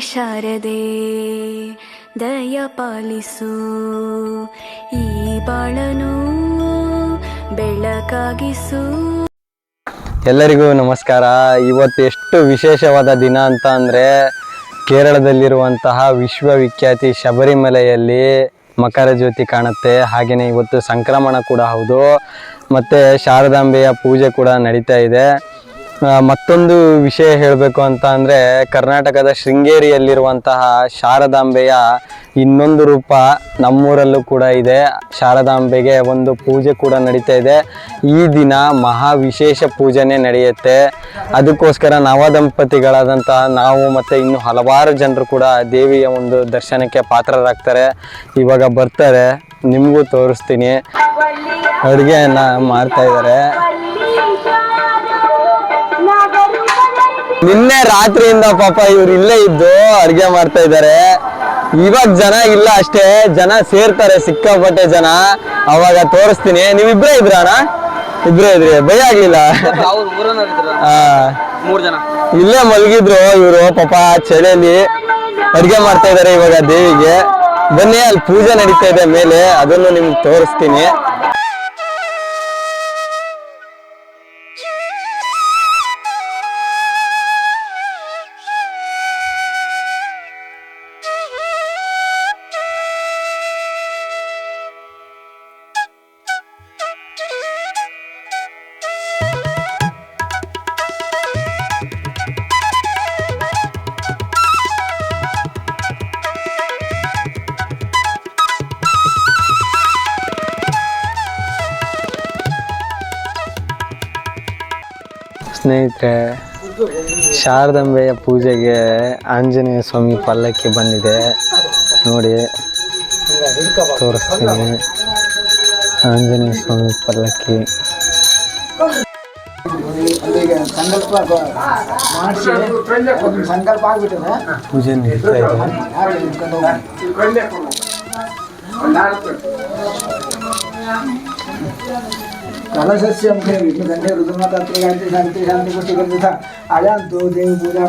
ಶಾರದೆ, ದಯ ಪಾಲಿಸು. ಈ ಬಾಳನು ಬೆಳಕಾಗಿಸು. ಎಲ್ಲರಿಗೂ ನಮಸ್ಕಾರ. ಇವತ್ತು ಎಷ್ಟು ವಿಶೇಷವಾದ ದಿನ ಅಂತ ಅಂದರೆ ಕೇರಳದಲ್ಲಿರುವಂತಹ ವಿಶ್ವವಿಖ್ಯಾತಿ ಶಬರಿಮಲೆಯಲ್ಲಿ ಮಕರ ಜ್ಯೋತಿ ಕಾಣುತ್ತೆ. ಹಾಗೆಯೇ ಇವತ್ತು ಸಂಕ್ರಮಣ ಕೂಡ ಹೌದು. ಮತ್ತು ಶಾರದಾಂಬೆಯ ಪೂಜೆ ಕೂಡ ನಡೀತಾ ಇದೆ. ಮತ್ತೊಂದು ವಿಷಯ ಹೇಳಬೇಕು ಅಂತ ಅಂದರೆ ಕರ್ನಾಟಕದ ಶೃಂಗೇರಿಯಲ್ಲಿರುವಂತಹ ಶಾರದಾಂಬೆಯ ಇನ್ನೊಂದು ರೂಪ ನಮ್ಮೂರಲ್ಲೂ ಕೂಡ ಇದೆ. ಶಾರದಾಂಬೆಗೆ ಒಂದು ಪೂಜೆ ಕೂಡ ನಡೀತಾ ಇದೆ. ಈ ದಿನ ಮಹಾ ವಿಶೇಷ ಪೂಜೆನೇ ನಡೆಯುತ್ತೆ. ಅದಕ್ಕೋಸ್ಕರ ನವದಂಪತಿಗಳಾದಂತಹ ನಾವು ಮತ್ತು ಇನ್ನು ಹಲವಾರು ಜನರು ಕೂಡ ದೇವಿಯ ಒಂದು ದರ್ಶನಕ್ಕೆ ಪಾತ್ರರಾಗ್ತಾರೆ. ಇವಾಗ ಬರ್ತಾರೆ. ನಿಮಗೂ ತೋರಿಸ್ತೀನಿ. ಅಡುಗೆಯನ್ನು ಮಾಡ್ತಾ ಇದ್ದಾರೆ. ನಿನ್ನೆ ರಾತ್ರಿಯಿಂದ ಪಾಪ ಇವ್ರು ಇಲ್ಲೇ ಇದ್ದು ಅಡ್ಗೆ ಮಾಡ್ತಾ ಇದ್ದಾರೆ. ಇವಾಗ ಜನ ಇಲ್ಲ ಅಷ್ಟೇ ಜನ ಸೇರ್ತಾರೆ ಸಿಕ್ಕಾಪಟ್ಟೆ ಜನ. ಅವಾಗ ತೋರಿಸ್ತೀನಿ. ನೀವಿಬ್ರೇ ಇದ್ರ ಅಣ್ಣ? ಇಬ್ರೇ ಇದ್ರಿ. ಭಯ ಆಗ್ಲಿಲ್ಲ. ಇಲ್ಲೇ ಮಲಗಿದ್ರು ಇವರು ಪಾಪ ಚಳಿಯಲ್ಲಿ ಅಡ್ಗೆ ಮಾಡ್ತಾ ಇದಾರೆ ಇವಾಗ ದೇವಿಗೆ. ಬನ್ನಿ ಅಲ್ಲಿ ಪೂಜೆ ನಡೀತಾ ಇದೆ ಮೇಲೆ. ಅದನ್ನು ನಿಮ್ಗೆ ತೋರಿಸ್ತೀನಿ. ಸ್ನೇಹಿತರೆ, ಶಾರದಾಂಬೆಯ ಪೂಜೆಗೆ ಆಂಜನೇಯ ಸ್ವಾಮಿ ಪಲ್ಲಕ್ಕಿ ಬಂದಿದೆ. ನೋಡಿ, ತೋರಿಸ್ತೀನಿ. ಆಂಜನೇಯ ಸ್ವಾಮಿ ಪಲ್ಲಕ್ಕಿ. ಪೂಜೆ ನಡೀತಾ ಇದೆ. कलशस्य विघ्नधन्य ऋतुमतत्र शांती शांती शांती पुष्टिकर्तथा अजांतो देव पूजा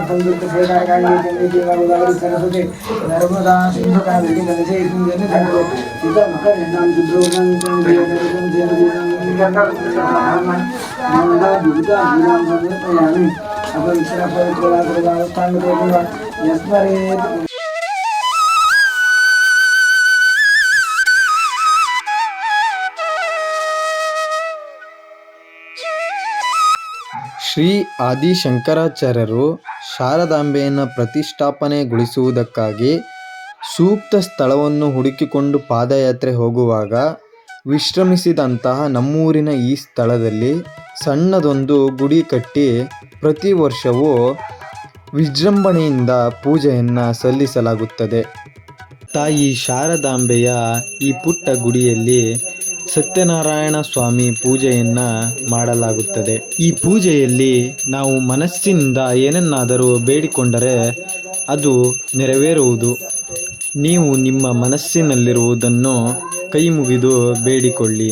देवागोदावरी सरस्वते नर्मदा सिंधुका भेटी कलशे इथून जन्य ಶ್ರೀ ಆದಿಶಂಕರಾಚಾರ್ಯರು ಶಾರದಾಂಬೆಯನ್ನು ಪ್ರತಿಷ್ಠಾಪನೆಗೊಳಿಸುವುದಕ್ಕಾಗಿ ಸೂಕ್ತ ಸ್ಥಳವನ್ನು ಹುಡುಕಿಕೊಂಡು ಪಾದಯಾತ್ರೆ ಹೋಗುವಾಗ ವಿಶ್ರಮಿಸಿದಂತಹ ನಮ್ಮೂರಿನ ಈ ಸ್ಥಳದಲ್ಲಿ ಸಣ್ಣದೊಂದು ಗುಡಿ ಕಟ್ಟಿ ಪ್ರತಿ ವರ್ಷವೂ ವಿಜೃಂಭಣೆಯಿಂದ ಪೂಜೆಯನ್ನು ಸಲ್ಲಿಸಲಾಗುತ್ತದೆ. ತಾಯಿ ಶಾರದಾಂಬೆಯ ಈ ಪುಟ್ಟ ಗುಡಿಯಲ್ಲಿ ಸತ್ಯನಾರಾಯಣ ಸ್ವಾಮಿ ಪೂಜೆಯನ್ನ ಮಾಡಲಾಗುತ್ತದೆ. ಈ ಪೂಜೆಯಲ್ಲಿ ನಾವು ಮನಸ್ಸಿನಿಂದ ಏನನ್ನಾದರೂ ಬೇಡಿಕೊಂಡರೆ ಅದು ನೆರವೇರುವುದು. ನೀವು ನಿಮ್ಮ ಮನಸ್ಸಿನಲ್ಲಿರುವುದನ್ನು ಕೈ ಮುಗಿದು ಬೇಡಿಕೊಳ್ಳಿ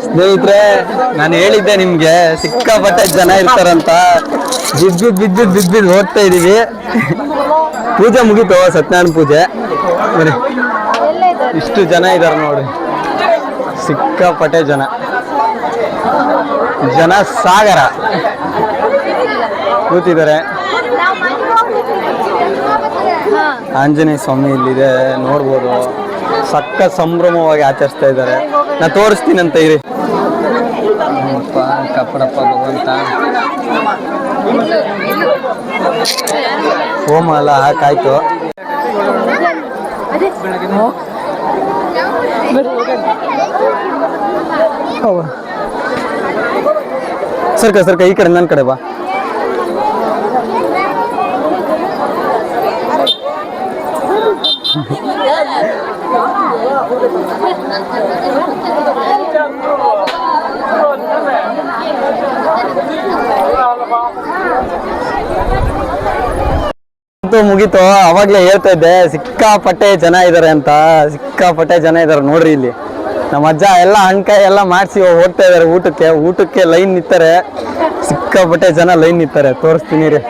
ಸ್ನೇಹಿತರೆ, ನಾನು ಹೇಳಿದ್ದೆ ನಿಮ್ಗೆ, ಸಿಕ್ಕಾಪಟ್ಟೆ ಜನ ಇರ್ತಾರಂತ. ಬಿದ್ದು ಬಿದ್ದು ಬಿದ್ದು ನೋಡ್ತಾ ಇದೀವಿ. ಪೂಜೆ ಮುಗೀತು, ಸತ್ಯನಾರಾಯಣ ಪೂಜೆ. ಇಷ್ಟು ಜನ ಇದಾರೆ ನೋಡಿ. ಸಿಕ್ಕಾಪಟ್ಟೆ ಜನ. ಜನ ಸಾಗರ. ಕೂತಿದ್ದಾರೆ. ಆಂಜನೇಯ ಸ್ವಾಮಿ ಇಲ್ಲಿದೆ, ನೋಡ್ಬೋದು. ಸಕ್ಕ ಸಂಭ್ರಮವಾಗಿ ಆಚರಿಸ್ತಾ ಇದ್ದಾರೆ. ನಾ ತೋರಿಸ್ತೀನಿ ಅಂತ ಇರಿ ಕಪ್ಪಡಪ್ಪ ಭಗವಂತ. ಹೋಮ ಅಲ್ಲ ಹಾಕಾಯ್ತು ಸರ್ಕ ಸರ್ಕ ಈ ಕಡೆ ನನ್ನ ಕಡೆ ಬಾ. ಮುಗೀತು. ಅವಾಗ್ಲೇ ಹೇಳ್ತಾ ಇದ್ದೆ, ಸಿಕ್ಕಾಪಟ್ಟೆ ಜನ ಇದಾರೆ ಅಂತ. ಸಿಕ್ಕಾಪಟ್ಟೆ ಜನ ಇದಾರೆ ನೋಡ್ರಿ ಇಲ್ಲಿ. ನಮ್ಮ ಅಜ್ಜ ಎಲ್ಲ ಹಣ್ಕಾಯಿ ಎಲ್ಲ ಮಾಡಿಸಿ ಹೋಗ್ತಾ ಇದಾರೆ ಊಟಕ್ಕೆ. ಊಟಕ್ಕೆ ಲೈನ್ ನಿಂತಾರೆ. ಸಿಕ್ಕಾಪಟ್ಟೆ ಜನ ಲೈನ್ ನಿಂತಾರೆ. ತೋರಿಸ್ತೀನಿ ರೀ.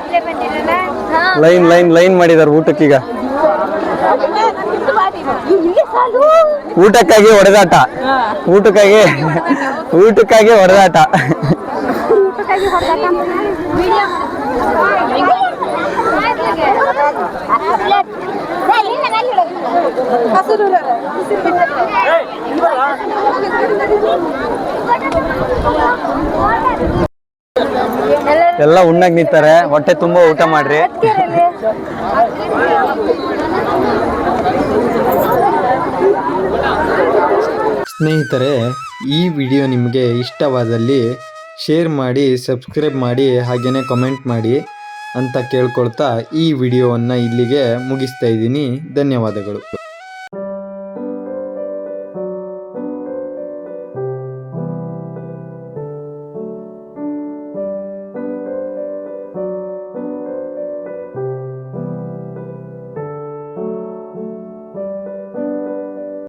ಲೈನ್ ಲೈನ್ ಲೈನ್ ಮಾಡಿದಾರೆ ಊಟಕ್ಕೀಗ. ಊಟಕ್ಕಾಗಿ ಹೊಡೆದಾಟ. ಊಟಕ್ಕಾಗಿ ಊಟಕ್ಕಾಗಿ ಹೊಡೆದಾಟ. ಎಲ್ಲ ಉಣ್ಣಾಗ್ ನಿಂತಾರೆ. ಹೊಟ್ಟೆ ತುಂಬಾ ಊಟ ಮಾಡ್ರಿ. ಸ್ನೇಹಿತರೆ, ಈ ವಿಡಿಯೋ ನಿಮಗೆ ಇಷ್ಟವಾದಲ್ಲಿ ಶೇರ್ ಮಾಡಿ, ಸಬ್ಸ್ಕ್ರೈಬ್ ಮಾಡಿ ಹಾಗೆಯೇ ಕಮೆಂಟ್ ಮಾಡಿ ಅಂತ ಕೇಳ್ಕೊಳ್ತಾ ಈ ವಿಡಿಯೋವನ್ನು ಇಲ್ಲಿಗೆ ಮುಗಿಸ್ತಾ ಇದ್ದೀನಿ. ಧನ್ಯವಾದಗಳು.